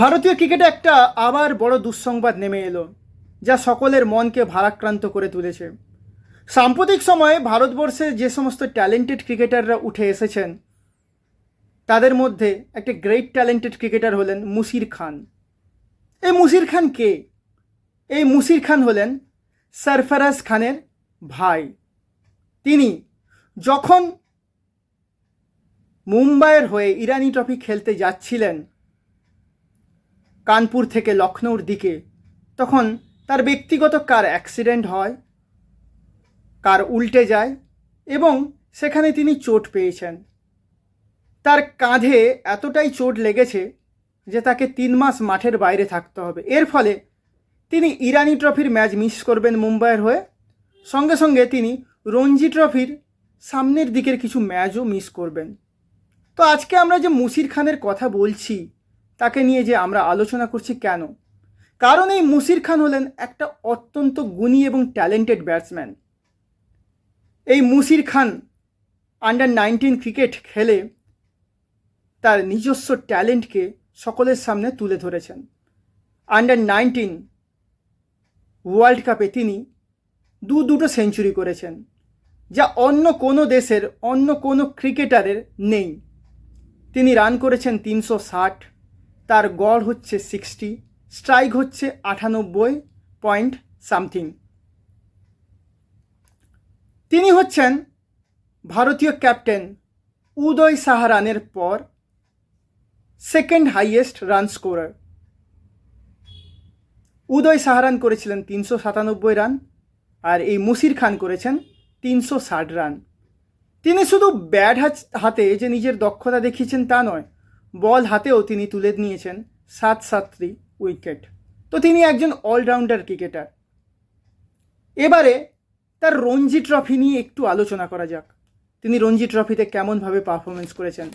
ভারতীয় ক্রিকেটে একটা আবার বড় দুঃসংবাদ নেমে এলো, যা সকলের মনকে ভারাক্রান্ত করে তুলেছে। সাম্প্রতিক সময়ে ভারতবর্ষে যে সমস্ত ট্যালেন্টেড ক্রিকেটাররা উঠে এসেছেন, তাদের মধ্যে একটা গ্রেট ট্যালেন্টেড ক্রিকেটার হলেন মুসির খান। এই মুসির খান কে? এই মুসির খান হলেন সরফরাজ খানের ভাই। তিনি যখন মুম্বাইয়ের হয়ে ইরানি ট্রফি খেলতে যাচ্ছিলেন কানপুর থেকে লখনৌর দিকে। তখন তার ব্যক্তিগত কার অ্যাক্সিডেন্ট হয়, কার উল্টে যায় এবং সেখানে তিনি চোট পেয়েছেন। তার কাঁধে এতটাই চোট লেগেছে যে তাকে তিন মাস মাঠের বাইরে থাকতে হবে। এর ফলে তিনি ইরানি ট্রফির ম্যাচ মিস করবেন মুম্বাইয়ের হয়ে। সঙ্গে সঙ্গে তিনি রঞ্জি ট্রফির সামনের দিকের কিছু ম্যাচও মিস করবেন। তো আজকে আমরা যে মুসির খানের কথা বলছি তাকে নিয়ে যে আমরা আলোচনা করছি কেন? কারণ এই মুসির খান হলেন একটা অত্যন্ত গুণী এবং ট্যালেন্টেড ব্যাটসম্যান এই Musheer Khan under nineteen cricket খেলে তার নিজস্ব ট্যালেন্টকে সকলের সামনে তুলে ধরেছেন। আন্ডার নাইনটিন ওয়ার্ল্ড কাপে তিনি দু দুটো সেঞ্চুরি করেছেন, যা অন্য কোনো দেশের, অন্য কোনো ক্রিকেটারের নেই। তিনি রান করেছেন তিনশো ষাট তার গড় হচ্ছে সিক্সটি স্ট্রাইক হচ্ছে আটানব্বই পয়েন্ট সামথিং তিনি হচ্ছেন ভারতীয় ক্যাপ্টেন উদয় সাহারানের পর second highest run scorer Uday Saharan করেছিলেন তিনশো সাতানব্বই রান আর এই মুসির খান করেছেন তিনশো ষাট রান তিনি শুধু ব্যাট হাতে যে নিজের দক্ষতা দেখিয়েছেন তা নয় বল হাতেও তিনি তুলে নিয়েছেন সাত সাতটি উইকেট। তো তিনি একজন অলরাউন্ডার ক্রিকেটার এবারে তার রঞ্জি ট্রফি নিয়ে একটু আলোচনা করা যাক। তিনি রঞ্জি ট্রফিতে কেমনভাবে পারফরমেন্স করেছেন?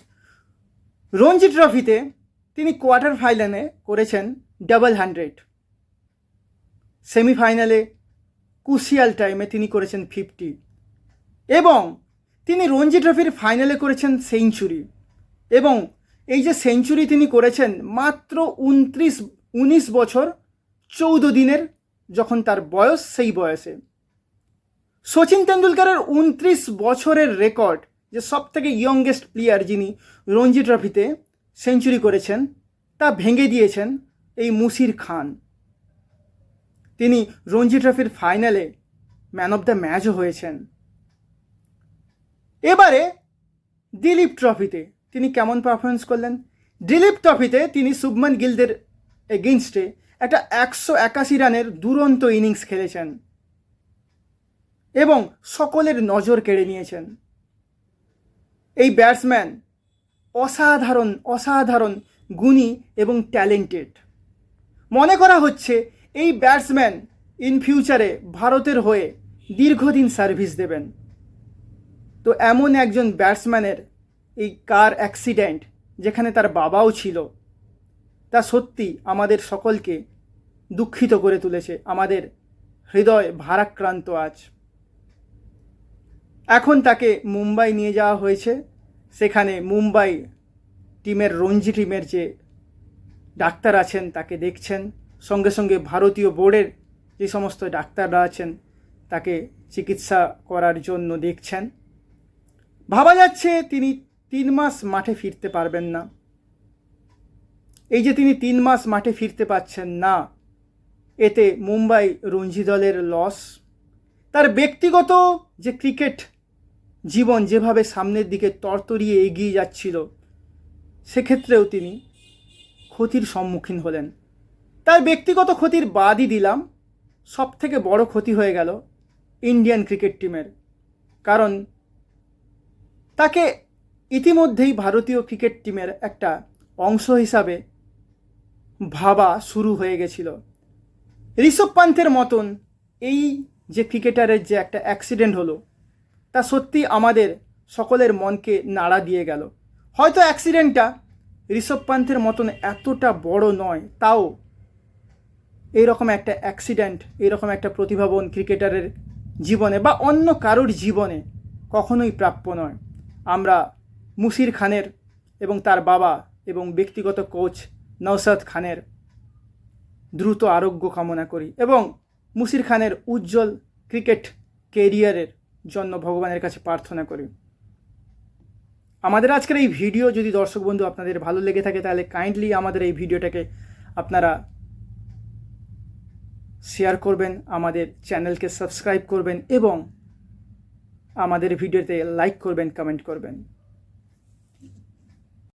রঞ্জি ট্রফিতে তিনি কোয়ার্টার ফাইনালে করেছেন ডাবল হান্ড্রেড সেমিফাইনালে কুশিয়াল টাইমে তিনি করেছেন ফিফটি এবং তিনি রঞ্জি ট্রফির ফাইনালে করেছেন সেঞ্চুরি এবং এই যে সেঞ্চুরি তিনি করেছেন, মাত্র উনত্রিশ, উনিশ বছর চৌদ্দ দিনের যখন তার বয়স, সেই বয়সে। সচিন তেন্ডুলকারের উনত্রিশ বছরের রেকর্ড যে সব থেকে ইয়ংগেস্ট প্লেয়ার যিনি রঞ্জি ট্রফিতে সেঞ্চুরি করেছেন, তা ভেঙে দিয়েছেন এই মুসির খান। তিনি রঞ্জি ট্রফির ফাইনালে ম্যান অফ দ্য ম্যাচও হয়েছেন। এবারে দিলীপ ট্রফিতে তিনি কেমন পারফরমেন্স করলেন? দিলীপ ট্রফিতে তিনি শুভমান গিলদের এগেনস্টে একটা একশো একাশি রানের দুরন্ত ইনিংস খেলেছেন এবং সকলের নজর কেড়ে নিয়েছেন। এই ব্যাটসম্যান অসাধারণ অসাধারণ গুণী এবং ট্যালেন্টেড মনে করা হচ্ছে এই ব্যাটসম্যান ইন ফিউচারে ভারতের হয়ে দীর্ঘদিন সার্ভিস দেবেন। তো এমন একজন ব্যাটসম্যানের এই কার অ্যাক্সিডেন্ট যেখানে তার বাবাও ছিল, তা সত্যি আমাদের সকলকে দুঃখিত করে তুলেছে, আমাদের হৃদয় ভারাক্রান্ত আজ। এখন তাকে মুম্বাই নিয়ে যাওয়া হয়েছে। সেখানে মুম্বাই টিমের রঞ্জি টিমের যে ডাক্তার আছেন, তাকে দেখছেন। সঙ্গে সঙ্গে ভারতীয় বোর্ডের যে সমস্ত ডাক্তাররা আছেন, তাকে চিকিৎসা করার জন্য দেখছেন। ভাবা যাচ্ছে তিনি তিন মাস মাঠে ফিরতে পারবেন না। এই যে তিনি তিন মাস মাঠে ফিরতে পারছেন না, এতে মুম্বাই রঞ্জি দলের লস তার ব্যক্তিগত যে ক্রিকেট জীবন যেভাবে সামনের দিকে তরতরিয়ে এগিয়ে যাচ্ছিল, সেক্ষেত্রেও তিনি ক্ষতির সম্মুখীন হলেন। তার ব্যক্তিগত ক্ষতির বাদই দিলাম সব থেকে বড় ক্ষতি হয়ে গেল ইন্ডিয়ান ক্রিকেট টিমের কারণ তাকে ইতিমধ্যেই ভারতীয় ক্রিকেট টিমের একটা অংশ হিসাবে ভাবা শুরু হয়ে গেছিল। ঋষভ পান্থের মতন এই যে ক্রিকেটারের যে একটা অ্যাক্সিডেন্ট হলো, তা সত্যি আমাদের সকলের মনকে নাড়া দিয়ে গেল। হয়তো অ্যাক্সিডেন্টটা ঋষভ পান্থের মতন এতটা বড় নয়, তাও এইরকম একটা অ্যাক্সিডেন্ট এইরকম একটা প্রতিভাবান ক্রিকেটারের জীবনে বা অন্য কারোর জীবনে কখনোই প্রাপ্য নয়। আমরা মুসির খানের এবং তার বাবা এবং ব্যক্তিগত কোচ নওসাদ খানের দ্রুত আরোগ্য কামনা করি এবং মুসির খানের উজ্জ্বল ক্রিকেট কেরিয়ারের জন্য ভগবানের কাছে প্রার্থনা করি। আমাদের আজকের এই ভিডিও যদি দর্শক বন্ধু আপনাদের ভালো লেগে থাকে তাহলে কাইন্ডলি আমাদের এই ভিডিওটাকে আপনারা শেয়ার করবেন, আমাদের চ্যানেলকে সাবস্ক্রাইব করবেন এবং আমাদের ভিডিওতে লাইক করবেন কমেন্ট করবেন।